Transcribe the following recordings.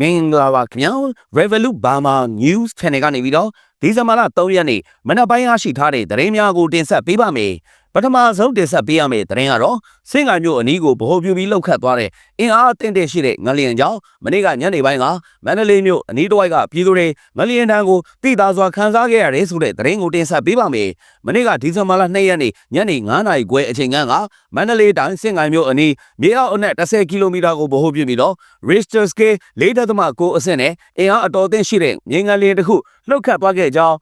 မင်္ဂလာပါခင်ဗျာ Revolut Burma News Channel ကနေပြီးတော့ဒီဇင်ဘာလ3ရက်နေ့မနက်ပိုင်းရရှိထားတဲ့သတင်းများကိုတင်ဆက်ပေးပါမယ် ပထမဆုံးတင်ဆက်ပေးရမယ့်သတင်းကတော့စင်ကာမြို့အနီးကိုဗဟိုပြုပြီးလှုပ်ခတ်သွားတဲ့အင်အားအသင့်တဲ့ရှိတဲ့ငလျင်ကြောင့်မနေ့ကညနေပိုင်းကမန္တလေးမြို့အနီးတစ်ဝိုက်ကပြည်သူတွေငလျင်တန်းကိုတိသားစွာခံစားခဲ့ရတယ်ဆိုတဲ့သတင်းကိုတင်ဆက်ပေးပါမယ်မနေ့ကဒီဇင်ဘာလ2ရက်နေ့ညနေ9နာရီခွဲအချိန်ကမန္တလေးတိုင်းစင်ကာမြို့အနီးမြေအောက်အနက်10ကီလိုမီတာကိုဗဟိုပြုပြီးတော့ Richter scale 4.9အဆင့်နဲ့အင်အားအတော်အသင့်ရှိတဲ့မြေငလျင်တစ်ခုလှုပ်ခတ်သွားခဲ့ကြောင်း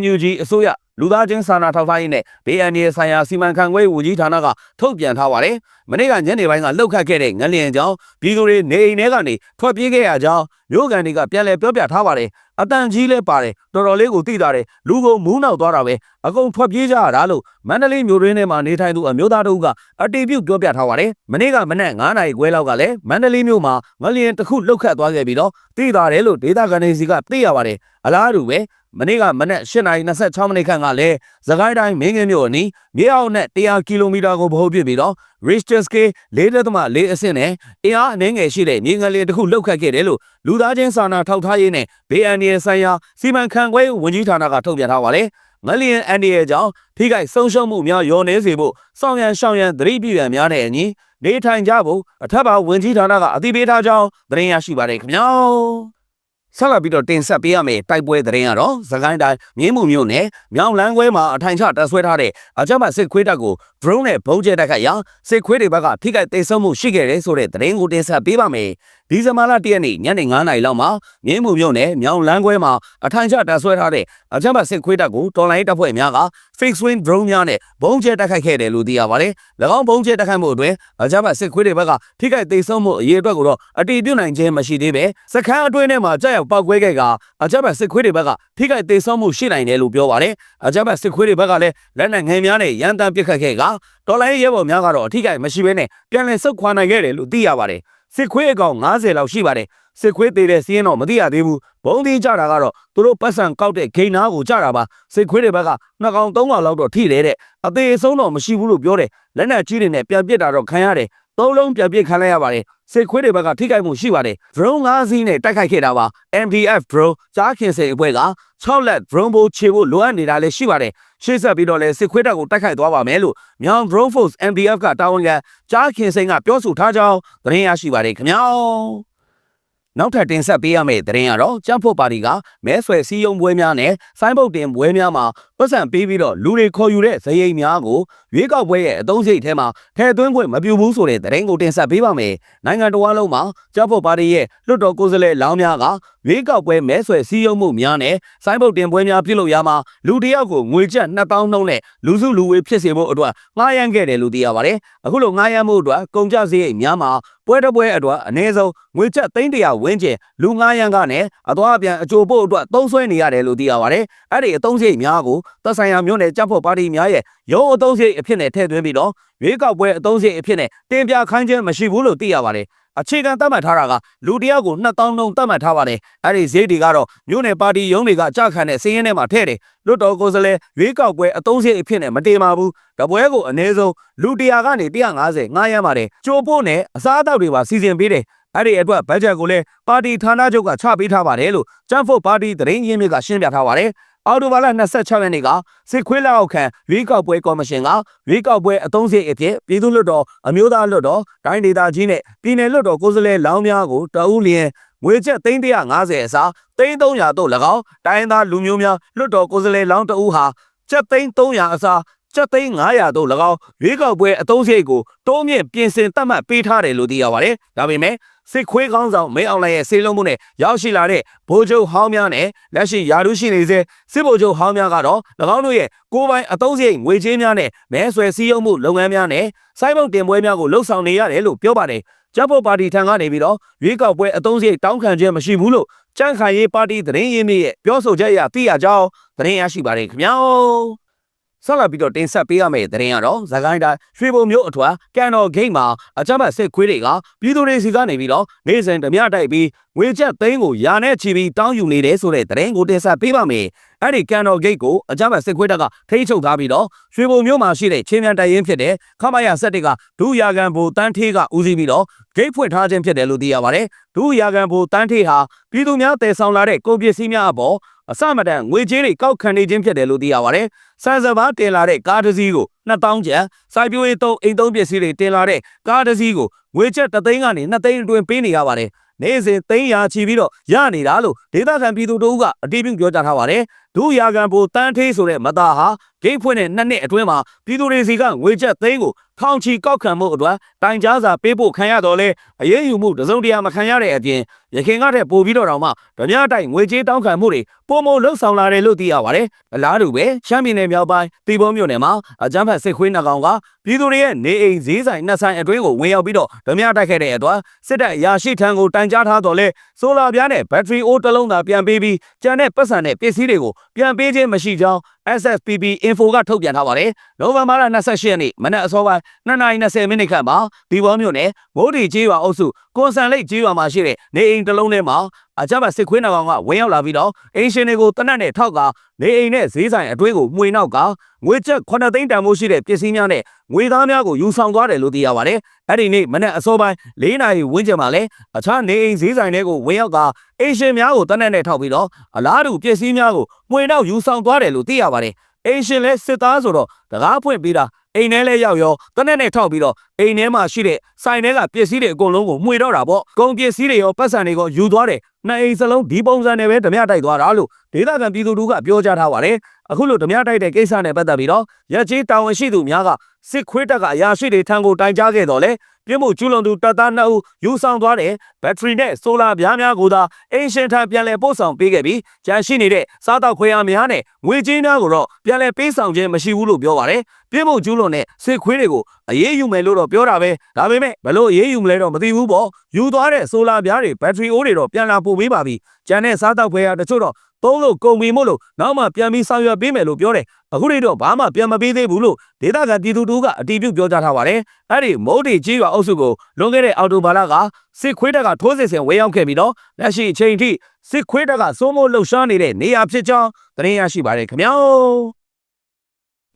NUG အစိုးရ လူသားချင်းစာနာထောက်ထားရေးနဲ့ BND ဆိုင်ရာစီမံခန့်ခွဲဝန်ကြီးဌာနကထုတ်ပြန်ထားပါတယ်။မနေ့ကညနေပိုင်းကလှုပ်ခတ်ခဲ့တဲ့ငလျင်ကြောင့်ပြည်သူတွေနေအိမ်ထဲကနေထွက်ပြေးခဲ့ရကြောင်းမြို့ကန်တွေကပြန်လည်ပြောပြထားပါတယ်။အတန်ကြီးလဲပါတယ်တော်တော်လေးကိုသိတာတယ်လူကိုမူးနောက်သွားတာပဲအကုန်ထွက်ပြေးကြရတာလို့မန္တလေးမြို့ရင်းထဲမှာနေထိုင်သူအမျိုးသားတို့ကအတီးပြုတ်ပြောပြထားပါတယ်။မနေ့ကမနက်9နာရီခွဲလောက်ကလည်းမန္တလေးမြို့မှာငလျင်တစ်ခုလှုပ်ခတ်သွားခဲ့ပြီးတော့သိတာတယ်လို့ဒေသခံတွေစီကသိရပါတယ်။အလားတူပဲ မနေ့ကမနက်8:26မိနစ်ခန့်ကလည်းသခိုင်းတိုင်းမင်းငင်းမြို့အနီးမြေအောက်နဲ့100ကီလိုမီတာကိုဗဟိုပြုပြီးတော့ Richter scale 4.4အဆင့်နဲ့အင်အားအနည်းငယ်ရှိတဲ့မြေငလျင်တစ်ခုလှုပ်ခတ်ခဲ့တယ်လို့လူသားချင်းစာနာထောက်ထားရေးနဲ့ BND ဆိုင်ရာစီမံခန့်ခွဲဝန်ကြီးဌာနကထုတ်ပြန်ထားပါတယ်ငလျင်အန်ဒီရဲ့ကြောင့်ထိခိုက်ဆုံးရှုံးမှုများရောနေစေဖို့စောင့်ရန်ရှောင်ရန်သတိပြုရန်များတဲ့အညီနေထိုင်ကြဖို့အထက်ပါဝန်ကြီးဌာနကအသိပေးထားကြောင်းသတင်းရရှိပါတယ်ခင်ဗျာ ဆက်လက်ပြီးတော့တင်ဆက်ပေးရမယ့်တိုက်ပွဲသတင်းကတော့သခိုင်းတိုင်းမြင်းမှုမြို့နယ်မြောင်လန်းခွဲမှာအထိုင်ချတပ်ဆွဲထားတဲ့အကြမ်းဖက်စစ်ခွေးတပ်ကို drone နဲ့ဘုံကျဲတိုက်ခိုက်ရာစစ်ခွေးတွေဘက်ကထိခိုက်ဒေဆုံးမှုရှိခဲ့တယ်ဆိုတဲ့သတင်းကိုတင်ဆက်ပေးပါမယ်။ ဒီဇင်ဘာလ၁ရက်နေ့ညနေ9:00နာရီလောက်မှာမြင်းမှုမြို့နယ်မြောင်လန်းခွဲမှာအထိုင်ချတပ်ဆွဲထားတဲ့အကြမ်းဖက်စစ်ခွေးတပ်ကိုတော်လိုင်းတပ်ဖွဲ့များက fixed wing drone များနဲ့ဘုံကျဲတိုက်ခိုက်ခဲ့တယ်လို့သိရပါတယ်။၎င်းဘုံကျဲတိုက်ခိုက်မှုအတွင်းအကြမ်းဖက်စစ်ခွေးတွေဘက်ကထိခိုက်ဒေဆုံးမှုအရေးအတွက်ကိုတော့အတည်ပြုနိုင်ခြင်းမရှိသေးပဲစခန်းအတွင်းထဲမှာကြောက်ရောက်ပောက်ကွဲခဲ့ကအကြမ်းဖက်စစ်ခွေးတွေဘက်ကထိခိုက်ဒေဆုံးမှုရှိနိုင်တယ်လို့ပြောပါတယ်။အကြမ်းဖက်စစ်ခွေးတွေဘက်ကလည်းလက်နက်ငယ်များနဲ့ရန်တမ်းပစ်ခတ်ခဲ့ကတော်လိုင်းရဲဘော်များကတော့အထိခိုက်မရှိဘဲနဲ့ပြန်လည်ဆုတ်ခွာနိုင်ခဲ့တယ်လို့သိရပါတယ်။ စစ်ခွေးအကောင်90လောက်ရှိပါတယ်။စစ်ခွေးသေးတဲ့စီးရင်တော့မသိရသေးဘူး။ဘုံသေးကြတာကတော့သူတို့ပတ်စံကောက်တဲ့ဂိမ်းနာကိုကြတာပါ။စစ်ခွေးတွေဘက်ကနှစ်ကောင်သုံးကောင်လောက်တော့ထိတယ်တဲ့အသေးအဆုံးတော့မရှိဘူးလို့ပြောတယ်။လက်နက်ကြီးတွေနဲ့ပြန်ပစ်တာတော့ခံရတယ်။ သုံးလုံးပြန်ပစ်ခံလိုက်ရပါတယ်။စစ်ခွေးတွေဘက်ကထိခိုက်မှုရှိပါတယ်။ drone ၅စီးနဲ့တိုက်ခိုက်ခဲ့တာပါ။ MDF drone ကြားခင်စိန်အဖွဲ့က6လက် drone ဘိုးခြေဖို့လိုအပ်နေတာလည်းရှိပါတယ်။ရှေ့ဆက်ပြီးတော့လည်းစစ်ခွေးတပ်ကိုတိုက်ခိုက်သွားပါမယ်လို့မြောင် drone force MDF ကတာဝန်ခံကြားခင်စိန်ကပြောဆိုထားကြောင်းသတင်းရရှိပါတယ်ခင်ဗျာ။နောက်ထပ်တင်ဆက်ပေးရမယ့်သတင်းကတော့ကျန်းဖို့ပါတီကမဲဆွယ်စည်းရုံးပွဲများနဲ့ဆိုင်းဘုတ်တင်ပွဲများမှာ ပတ်စံပေးပြီးတော့လူတွေခေါ်ယူတဲ့ဇယိမ်များကိုရွေးကောက်ပွဲရဲ့အသုံးစရိတ်ထဲမှာထည့်သွင်းခွင့်မပြုဘူးဆိုတဲ့သတင်းကိုတင်ဆက်ပေးပါမယ်။နိုင်ငံတော်အလုံးမှာကျန်းဖို့ပါတီရဲ့လွှတ်တော်ကိုယ်စားလှယ်လောင်းများကရွေးကောက်ပွဲမဲဆွယ်စည်းရုံးမှုများနဲ့ဆိုင်းဘုတ်တင်ပွဲများပြုလုပ်ရမှာလူတစ်ယောက်ကိုငွေကျပ်2000နှုန်းနဲ့လူစုလူဝေးဖြစ်စေဖို့အတွက်ငှားရမ်းခဲ့တယ်လို့သိရပါတယ်။အခုလိုငှားရမ်းမှုအတွက်ကုန်ကျစရိတ်များမှာပွဲတစ်ပွဲအတွက်အနည်းဆုံးငွေကျပ်300ဝန်းကျင်လူ900ကနဲ့အသွားအပြန်အကြိုပို့အတွက်သုံးစွဲနေရတယ်လို့သိရပါတယ်။အဲ့ဒီအသုံးစရိတ်များကိုသက်ဆိုင်ရာမြို့နယ်ကြပ်ဖို့ပါတီများရဲ့ရုံးအသုံးစရိတ်အဖြစ်နဲ့ထည့်သွင်းပြီးတော့ရွေးကောက်ပွဲအသုံးစရိတ်အဖြစ်နဲ့တင်ပြခိုင်းခြင်းမရှိဘူးလို့သိရပါတယ်။အခြေခံသတ်မှတ်ထားတာကလူတစ်ယောက်ကို2000လုံးသတ်မှတ်ထားပါတယ်။အဲ့ဒီဈေးတွေကတော့မြို့နယ်ပါတီရုံးတွေကကြခံတဲ့စီးရင်ထဲမှာထည့်တယ်။လွတ်တော်ကိုယ်စားလှယ်ရွေးကောက်ပွဲအသုံးစရိတ်အဖြစ်နဲ့မတင်ပါဘူး။တပွဲကိုအနည်းဆုံးလူ100ကနေ150ငှားရမ်းပါတယ်။ကြိုပို့နဲ့အစားအသောက်တွေပါစီစဉ်ပေးတယ်။အဲ့ဒီအတွက်ဘတ်ဂျက်ကိုလည်းပါတီဌာနချုပ်ကချပေးထားပါတယ်လို့ကျန်းဖို့ပါတီသတင်းရင်းမြစ်ကရှင်းပြထားပါတယ်။ အော်တိုဘာလ26ရက်နေ့ကစစ်ခွေးလက်အောက်ခံရွေးကောက်ပွဲကော်မရှင်ကရွေးကောက်ပွဲအသုံးစရိတ်အဖြစ်ပြည်သူ့လွှတ်တော်အမျိုးသားလွှတ်တော်တိုင်းဒေသကြီးနဲ့ပြည်내လွှတ်တော်ကိုယ်စားလှယ်လောင်းများကိုတအူးလျင်ငွေကျပ်350အစား3300တို့၎င်းတိုင်းသားလူမျိုးများလွှတ်တော်ကိုယ်စားလှယ်လောင်းတအူးဟာကျပ်300အစားကျပ်သိန်း900တို့၎င်းရွေးကောက်ပွဲအသုံးစရိတ်ကိုတိုးမြင့်ပြင်ဆင်သတ်မှတ်ပေးထားတယ်လို့သိရပါတယ်။ဒါပေမဲ့ စစ်ခွေးကောင်းဆောင်မင်းအောင်လှိုင်ရဲ့စေလုံးမှုနဲ့ရောက်ရှိလာတဲ့ဗိုလ်ချုပ်ဟောင်းများနဲ့လက်ရှိယာရုရှိနေစေစစ်ဗိုလ်ချုပ်ဟောင်းများကတော့၎င်းတို့ရဲ့ကိုယ်ပိုင်အသုံးစရိတ်ငွေကြေးများနဲ့မဲဆွယ်စည်းရုံးမှုလုပ်ငန်းများနဲ့စိုင်းမုတ်တင်ပွဲများကိုလှုပ်ဆောင်နေရတယ်လို့ပြောပါတယ်။ကျပ်ဖို့ပါတီထံကနေပြီးတော့ရွေးကောက်ပွဲအသုံးစရိတ်တောင်းခံခြင်းမရှိဘူးလို့ကြန့်ခိုင်ရေးပါတီသတင်းရင်းမြစ်ရဲ့ပြောဆိုချက်အရသိရကြောင်းသတင်းရရှိပါတယ်ခင်ဗျာ။ ဆက်လက်ပြီးတော့တင်ဆက်ပေးရမယ့်သတင်းကတော့ဇကိုင်းတိုင်းရွှေဘုံမြို့အထွတ်ကန်တော်ဂိတ်မှာအကြမ်းဖက်စစ်ခွေးတွေကပြည်သူတွေစီကနေပြီးတော့နေစဉ်ဓမြတိုက်ပြီးငွေကျပ်သိန်းကိုယာနဲ့ချီပြီးတောင်းယူနေတယ်ဆိုတဲ့သတင်းကိုတင်ဆက်ပေးပါမယ်။အဲ့ဒီကန်တော်ဂိတ်ကိုအကြမ်းဖက်စစ်ခွေးတပ်ကထိန်းချုပ်ထားပြီးတော့ရွှေဘုံမြို့မှာရှိတဲ့ချင်းမြန်တိုင်ရင်ဖြစ်တဲ့ခမရဆက်တစ်ကဒုရာကန်ဘူတန်းထေးကဦးစီးပြီးတော့ဂိတ်ဖွင့်ထားခြင်းဖြစ်တယ်လို့သိရပါတယ်။ဒုရာကန်ဘူတန်းထေးဟာပြည်သူများတည်ဆောင်လာတဲ့ကုန်ပစ္စည်းများအပေါ်အစမတန်ငွေကြေးတွေကောက်ခံနေခြင်းဖြစ်တယ်လို့သိရပါတယ်။စံစဘာတင်လာတဲ့ကားတစ်စီးကို2000ကျပ်စိုက်ပျိုးရေးသုံးအိမ်သုံးပစ္စည်းတွေတင်လာတဲ့ကားတစ်စီးကိုငွေကျပ်3သိန်းကနေ2သိန်းအတွင်းပေးနေရပါတယ်။ နေ့စဉ်သိန်းရာချီပြီးတော့ရနေတာလို့ဒေသခံပြည်သူတို့ကအတည်ပြုပြောကြားထားပါတယ်။ဒုရာကန်ဘူတန်းထေးဆိုတဲ့မသားဟာဂိတ်ဖွင့်တဲ့နှစ်နှစ်အတွင်းမှာပြည်သူတွေစီကငွေကျပ်သိန်းကိုထောင်ချီကောက်ခံမှုအတွက်တိုင်ကြားစာပေးဖို့ခံရတော့လဲအရေးယူမှုတစုံတရာမခံရတဲ့အပြင်ရခင်ကတည်းပို့ပြီးတော့တောင်မှဓမြတိုင်ငွေကြေးတောင်းခံမှုတွေပုံမလှုပ်ဆောင်လာတယ်လို့သိရပါတယ်။အလားတူပဲရှမ်းပြည်နယ်မြောက်ပိုင်းတီဘောမြို့နယ်မှာအကြမ်းဖက်စစ်ခွေးနှကောင်ကပြည်သူတွေရဲ့နေအိမ်ဈေးဆိုင်နှစ်ဆိုင်အတွင်းကိုဝင်ရောက်ပြီးတော့ဓမြတိုက်ခဲ့တဲ့အတွက်စစ်တပ်အရာရှိထံကိုတိုင်ကြားထားတော့လဲဆိုလာပြားနဲ့ဘက်ထရီအိုးတစ်လုံးသာပြန်ပေးပြီးကျန်တဲ့ပတ်စံနဲ့ပစ္စည်းတွေကိုပြန်ပေးခြင်းမရှိကြောင်း SSPP info ကထုတ်ပြန်ထားပါတယ်။နိုဝင်ဘာလ28ရက်နေ့မနက်အစောပိုင်း2:20မိနစ်ခန့်မှာဒီဘောမြို့နယ်မိုးဒီကျေးရွာအုပ်စုကွန်ဆန်လိတ်ကျေးရွာမှာရှိတဲ့နေအိမ်တစ်လုံးထဲမှာအကြမ်းဖက်စစ်ခွေးနှကောင်ကဝင်ရောက်လာပြီးတော့အင်ရှင်တွေကိုတနက်နဲ့ထောက်ကာနေအိမ်နဲ့ဈေးဆိုင်အတွင်းကိုမှွေနောက်ကငွေကျပ်9သိန်းတန်ဖိုးရှိတဲ့ပစ္စည်းများနဲ့ငွေသားများကိုယူဆောင်သွားတယ်လို့သိရပါတယ်။အဲ့ဒီနေ့မနက်အစောပိုင်း၄နာရီဝန်းကျင်မှာလဲအခြားနေအိမ်ဈေးဆိုင်တွေကိုဝင်ရောက်ကအိမ်ရှင်များကိုတနက်နဲ့ထောက်ပြီးတော့အလားတူပစ္စည်းများကိုမှွေနောက်ယူဆောင်သွားတယ်လို့သိရပါတယ်။အိမ်ရှင်လဲစစ်သားဆိုတော့ တကားဖွင့်ပေးတာအိမ်ထဲလဲရောက်ရောတနက်နဲ့ထောက်ပြီးတော့အိမ်ထဲမှာရှိတဲ့ဆိုင်ထဲကပစ္စည်းတွေအကုန်လုံးကိုမှွေတော့တာပေါ့ကုန်ပစ္စည်းတွေရောပတ်စံတွေကိုယူသွားတယ်နှစ်အိမ်စလုံးဒီပုံစံနဲ့ပဲဓမြတိုက်သွားတာလို့ဒေသခံပြည်သူတို့ကပြောကြားထားပါတယ်အခုလိုဓမြတိုက်တဲ့ကိစ္စနဲ့ပတ်သက်ပြီးတော့ရက်ကြီးတာဝန်ရှိသူများကစစ်ခွေးတပ်ကအရာရှိတွေထံကိုတိုင်ကြားခဲ့တော့လေပြင်းမှုကျူးလွန်သူတပ်သား2ဦးယူဆောင်သွားတဲ့ဘက်ထရီနဲ့ဆိုလာပြားများကိုသာအင်ရှင်ထံပြန်လည်ပို့ဆောင်ပေးခဲ့ပြီးကြန့်ရှိနေတဲ့စားတောက်ခွေအားများနဲ့ငွေကြေးများကိုတော့ပြန်လည်ပေးဆောင်ခြင်းမရှိဘူးလို့ပြောပါတယ်ပြင်းမှုကျူးလွန်တဲ့စစ်ခွေးတွေကိုအရေးယူမယ်လို့တော့ပြောတာပဲဒါပေမဲ့ဘယ်လို့အရေးယူမလဲတော့မသိဘူးပေါ့ယူသွားတဲ့ဆိုလာပြားတွေဘက်ထရီအိုးတွေတော့ပြန်လာပို့ပေးပါပြီကြန့်တဲ့စားတောက်ခွေအားတချို့တော့သုံးလို့ကုန်ပြီမို့လို့နောက်မှပြန်ပြီးဆောင်ရွက်ပေးမယ်လို့ပြောတယ်အခုတွေတော့ဘာမှပြန်မပေးသေးဘူးလို့ဒေသခံပြည်သူတို့ကအတည်ပြုပြောကြားထားပါတယ်အဲ့ဒီမုတ်တီကြီးရွာအုပ်စုကိုလွန်ခဲ့တဲ့အော်တိုဘာလကစစ်ခွေးတပ်ကထိုးစစ်ဆင်ဝေရောက်ခဲ့ပြီးတော့လက်ရှိအချိန်ထိစစ်ခွေးတပ်ကစိုးမိုးလှုပ်ရှားနေတဲ့နေရာဖြစ်ကြောင်းသတင်းရရှိပါတယ်ခင်ဗျာ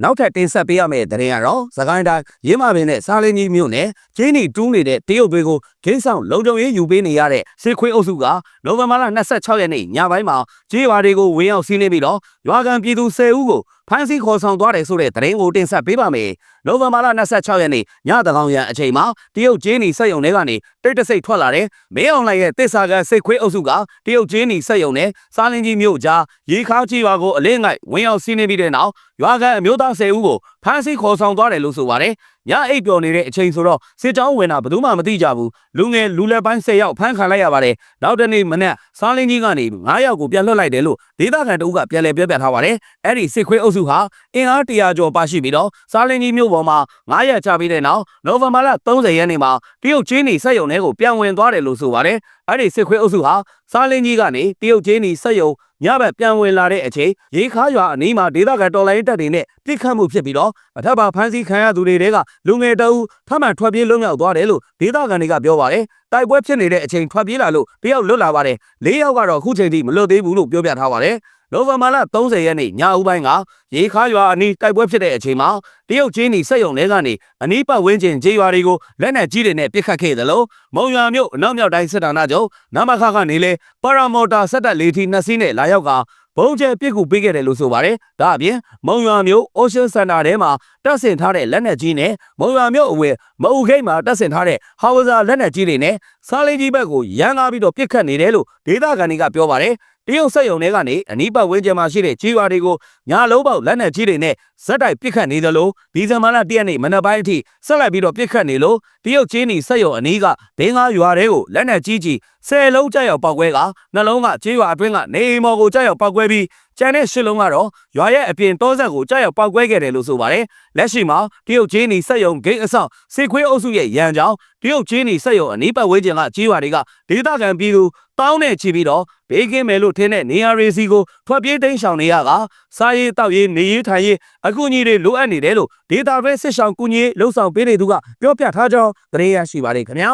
နောက်ထပ်တင်ဆက်ပေးရမယ့်သတင်းကတော့သခိုင်းတိုင်းရင်းမာပင်နဲ့စားလင်းကြီးမြို့နယ်ကျင်းနီတူးနေတဲ့တရုတ်တွေကိုဂိမ်းဆောင်လုံခြုံရေးယူပေးနေရတဲ့စစ်ခွေးအုပ်စုကနိုဝင်ဘာလ26ရက်နေ့ညပိုင်းမှာကြေးရွာတွေကိုဝင်ရောက်စီးနင်းပြီးတော့ရွာကန်ပြည်သူ10ဦးကို ဖမ်းဆီးခေါ်ဆောင်သွားတယ်ဆိုတဲ့သတင်းကိုတင်ဆက်ပေးပါမယ်။နိုဝင်ဘာလ26ရက်နေ့ညတကောင်ရန်အချိန်မှာတရုတ်ကျင်းနီစက်ယုံတွေကနေတိတ်တဆိတ်ထွက်လာတဲ့မင်းအောင်လှိုင်ရဲ့တစ်စာကန်စစ်ခွေးအုပ်စုကတရုတ်ကျင်းနီစက်ယုံနဲ့စားလင်းကြီးမြို့ကြားရေခါကြီးရွာကိုအလင်းငိုက်ဝင်ရောက်စီးနင်းပြီးတဲ့နောက်ရွာကန်အမျိုးသား10ဦးကို ဖမ်းဆီးခေါ်ဆောင်သွားတယ်လို့ဆိုပါတယ်။ညအိပ်ပျော်နေတဲ့အချိန်ဆိုတော့စစ်တောင်းဝင်တာဘယ်သူမှမသိကြဘူးလူငယ်လူလက်ပိုင်း10ယောက်ဖမ်းခံလိုက်ရပါတယ်နောက်တနေ့မနက်စားလင်းကြီးကနေ9ယောက်ကိုပြန်လွှတ်လိုက်တယ်လို့ဒေသခံတအုပ်ကပြန်လည်ပြောပြထားပါတယ်အဲ့ဒီစစ်ခွေးအုပ်စုဟာအင်အား100ကျော်ပါရှိပြီးတော့စားလင်းကြီးမြို့ပေါ်မှာ9ရက်ချပြီးတဲ့နောက်နိုဝင်ဘာလ30ရက်နေ့မှာတရုတ်ချင်းနီစက်ရုံထဲကိုပြန်ဝင်သွားတယ်လို့ဆိုပါတယ်အဲ့ဒီစစ်ခွေးအုပ်စုဟာ စားလင်းကြီးကနေတရုတ်ချင်းနီစက်ရုံညဘက်ပြန်ဝင်လာတဲ့အချိန်ရေခါရွာအနီးမှာဒေသခံတော်လိုင်းတပ်တွေနဲ့ပြစ်ခတ်မှုဖြစ်ပြီးတော့အထက်ပါဖမ်းဆီးခံရသူတွေတဲကလူငယ်တအုပ်ထမှန်ထွက်ပြေးလွတ်မြောက်သွားတယ်လို့ဒေသခံတွေကပြောပါတယ်တိုက်ပွဲဖြစ်နေတဲ့အချိန်ထွက်ပြေးလာလို့တယောက်လွတ်လာပါတယ်၄ယောက်ကတော့အခုချိန်ထိမလွတ်သေးဘူးလို့ပြောပြထားပါတယ် နိုဝင်ဘာလ30ရက်နေ့ညဦးပိုင်းကရေခါရွာအနီးတိုက်ပွဲဖြစ်တဲ့အချိန်မှာတရုတ်ချင်းနီစက်ယုံလဲကနေအနီးပတ်ဝန်းကျင်ခြေရွာတွေကိုလက်နက်ကြီးတွေနဲ့ပစ်ခတ်ခဲ့တယ်လို့မုံရွာမြို့အနောက်မြောက်တိုင်းစစ်ဌာနချုပ်နမခကနေလေပါရာမော်တာစက်တက်လေးထီနှစ်စီးနဲ့လာရောက်ကဘုံကျဲပြစ်ကူပေးခဲ့တယ်လို့ဆိုပါတယ်။ဒါအပြင်မုံရွာမြို့ Ocean Center ထဲမှာတပ်ဆင်ထားတဲ့လက်နက်ကြီးနဲ့မုံရွာမြို့အဝယ်မအုတ်ခိတ်မှာတပ်ဆင်ထားတဲ့ဟာဝဇာလက်နက်ကြီးတွေနဲ့စားလင်းကြီးဘက်ကိုရန်ကားပြီးတော့ပစ်ခတ်နေတယ်လို့ဒေသခံတွေကပြောပါတယ်။ တရုတ်ဆက်ယုံတွေကနေအနီးပတ်ဝန်းကျင်မှာရှိတဲ့ကြီးရွာတွေကိုညာလုံးပေါက်လက်နက်ကြီးတွေနဲ့ဇက်တိုက်ပစ်ခတ်နေသလိုဒီဇင်ဘာလ၁ရက်နေ့မနက်ပိုင်းအထိဆက်လက်ပြီးတော့ပစ်ခတ်နေလို့တရုတ်ချင်းနီဆက်ယုံအနီးကဒင်းကားရွာတွေကိုလက်နက်ကြီးကြီးဆယ်လုံးကြောက်ရောက်ပောက်ကွဲကနှလုံးကကြီးရွာအတွင်းကနေအိမ်မော်ကိုကြောက်ရောက်ပောက်ကွဲပြီး ကျန်တဲ့ရှစ်လုံးကတော့ရွာရဲ့အပြင်တောဆက်ကိုကြောက်ရောက်ပောက်ကွဲခဲ့တယ်လို့ဆိုပါတယ်လက်ရှိမှာတရုတ်ချင်းနီဆက်ယုံဂိတ်အဆောင်စစ်ခွေးအုပ်စုရဲ့ရန်ကြောင်တရုတ်ချင်းနီဆက်ယုံအနီးပတ်ဝန်းကျင်ကကြီးရွာတွေကဒေသခံပြည်သူတောင်းနဲ့ချီပြီးတော့ဘေးကင်းမယ်လို့ထင်တဲ့နေရာတွေစီကိုထွက်ပြေးတိမ်းရှောင်နေရကစားရေးတောက်ရေးနေရေးထိုင်ရေးအကူအညီတွေလိုအပ်နေတယ်လို့ဒေတာပဲစစ်ဆောင်ကူညီလှုပ်ဆောင်ပေးနေသူကပြောပြထားကြောင်းသတင်းရရှိပါတယ်ခင်ဗျာ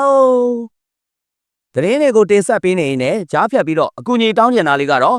သတင်းတွေကိုတင်ဆက်ပေးနေရင်လည်းကြားဖြတ်ပြီးတော့အကူအညီတောင်းကျင်တာလေးကတော့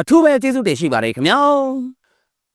အထူးပဲကျေးဇူးတင်ရှိပါတယ်ခင်ဗျာ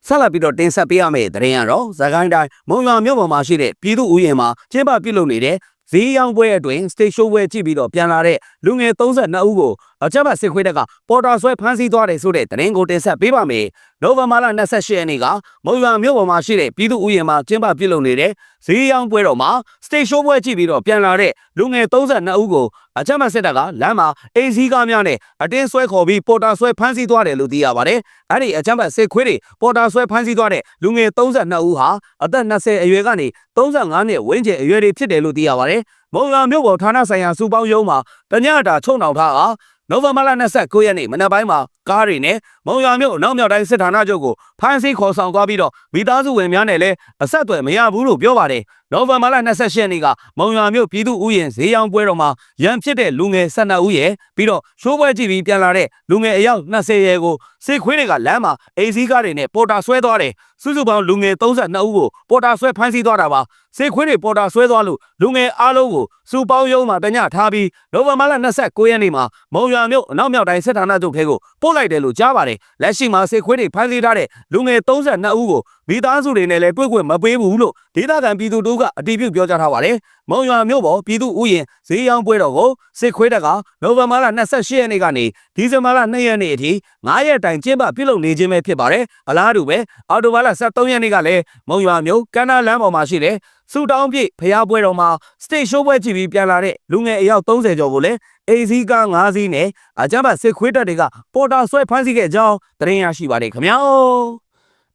ဆက်လက်ပြီးတော့တင်ဆက်ပေးရမယ့်သတင်းကတော့ဇကိုင်းတိုင်းမုံရွာမြို့ပေါ်မှာရှိတဲ့ပြည်သူ့ဥယျာဉ်မှာကျင်းပပြုလုပ်နေတဲ့ဈေးရောင်းပွဲအတွင်း stage show ပွဲကြည့်ပြီးတော့ပြန်လာတဲ့လူငယ်32ဦးကို အကြမ်းဖက်စစ်ခွေးတပ်ကပေါ်တာဆွဲဖမ်းဆီးသွားတယ်ဆိုတဲ့သတင်းကိုတင်ဆက်ပေးပါမယ်။နိုဝင်ဘာလ28ရက်နေ့ကမုံရွာမြို့ပေါ်မှာရှိတဲ့ပြည်သူ့ဥယျာဉ်မှာကျင်းပပြုလုပ်နေတဲ့ဈေးရောင်းပွဲတော်မှာ stage show ပွဲကြည့်ပြီးတော့ပြန်လာတဲ့လူငယ်32ဦးကိုအကြမ်းဖက်စစ်တပ်ကလမ်းမှာအေးစည်းကားများနဲ့အတင်းဆွဲခေါ်ပြီးပေါ်တာဆွဲဖမ်းဆီးသွားတယ်လို့သိရပါတယ်။အဲ့ဒီအကြမ်းဖက်စစ်ခွေးတွေပေါ်တာဆွဲဖမ်းဆီးသွားတဲ့လူငယ်32ဦးဟာအသက်20အရွယ်ကနေ35နှစ်ဝန်းကျင်အရွယ်တွေဖြစ်တယ်လို့သိရပါတယ်။မုံရွာမြို့ပေါ်ဌာနဆိုင်ရာစုပေါင်းရုံးမှာတညတာချုံနှောင်ထားတာ နိုဝင်ဘာလ29ရက်နေ့မနက်ပိုင်းမှာကားတွေနဲ့မုံရွာမြို့အနောက်မြောက်တိုင်းစစ်ဌာနချုပ်ကိုဖမ်းဆီးခေါ်ဆောင်သွားပြီးတော့မိသားစုဝင်များနဲ့လည်းအဆက်အသွယ်မရဘူးလို့ပြောပါတယ်။နိုဝင်ဘာလ28ရက်နေ့ကမုံရွာမြို့ပြည်သူ့ဥယျာဉ်ဈေးရောင်းပွဲတော်မှာရန်ဖြစ်တဲ့လူငယ်12ဦးရဲ့ပြီးတော့ရှိုးပွဲကြည့်ပြီးပြန်လာတဲ့လူငယ်အယောက်20ရဲ့ကိုစစ်ခွေးတွေကလမ်းမှာအေးစည်းကားတွေနဲ့ပေါ်တာဆွဲသွားတယ်။စုစုပေါင်းလူငယ်32ဦးကိုပေါ်တာဆွဲဖမ်းဆီးသွားတာပါ။ စစ်ခွေးတွေပေါ်တာဆွဲသွားလို့လူငယ်အားလုံးကိုစုပေါင်းရုံးမှာတညထားပြီးနိုဝင်ဘာလ29ရက်နေ့မှာမုံရွာမြို့အနောက်မြောက်တိုင်းစစ်ဌာနချုပ်ထဲကိုပို့လိုက်တယ်လို့ကြားပါတယ်။လက်ရှိမှာစစ်ခွေးတွေဖမ်းဆီးထားတဲ့လူငယ်32ဦးကိုမိသားစုတွေနဲ့လည်းတွေ့ခွင့်မပေးဘူးလို့ဒေသခံပြည်သူတို့ကအတည်ပြုပြောကြားထားပါတယ်။ မုံရွာမြို့ပေါ်ပြည်သူဥယျာဉ်ဈေးရောင်းပွဲတော်ကိုစစ်ခွေးတပ်ကနိုဝင်ဘာလ28ရက်နေ့ကနေဒီဇင်ဘာလ2ရက်နေ့အထိ9ရက်တိုင်ကျင်းပပြုလုပ်နေခြင်းပဲဖြစ်ပါတယ်။အလားတူပဲအော်တိုဘာလ23ရက်နေ့ကလည်းမုံရွာမြို့ကန္နာလမ်းပေါ်မှာရှိတဲ့စူတောင်းပြည့်ဖျားပွဲတော်မှာ stage show ပွဲကြည့်ပြီးပြန်လာတဲ့လူငယ်အယောက်30ကျော်ကိုလည်းအေစီကား9စီးနဲ့အကြမ်းဖက်စစ်ခွေးတပ်တွေကပေါ်တာဆွဲဖမ်းဆီးခဲ့ကြောင်းသတင်းရရှိပါတယ်ခင်ဗျာ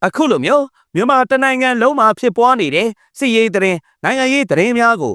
အခုလိုမျိုးမြန်မာတနိုင်ငံလုံးမှာဖြစ်ပွားနေတဲ့စစ်ရေးသတင်းနိုင်ငံရေးသတင်းများကို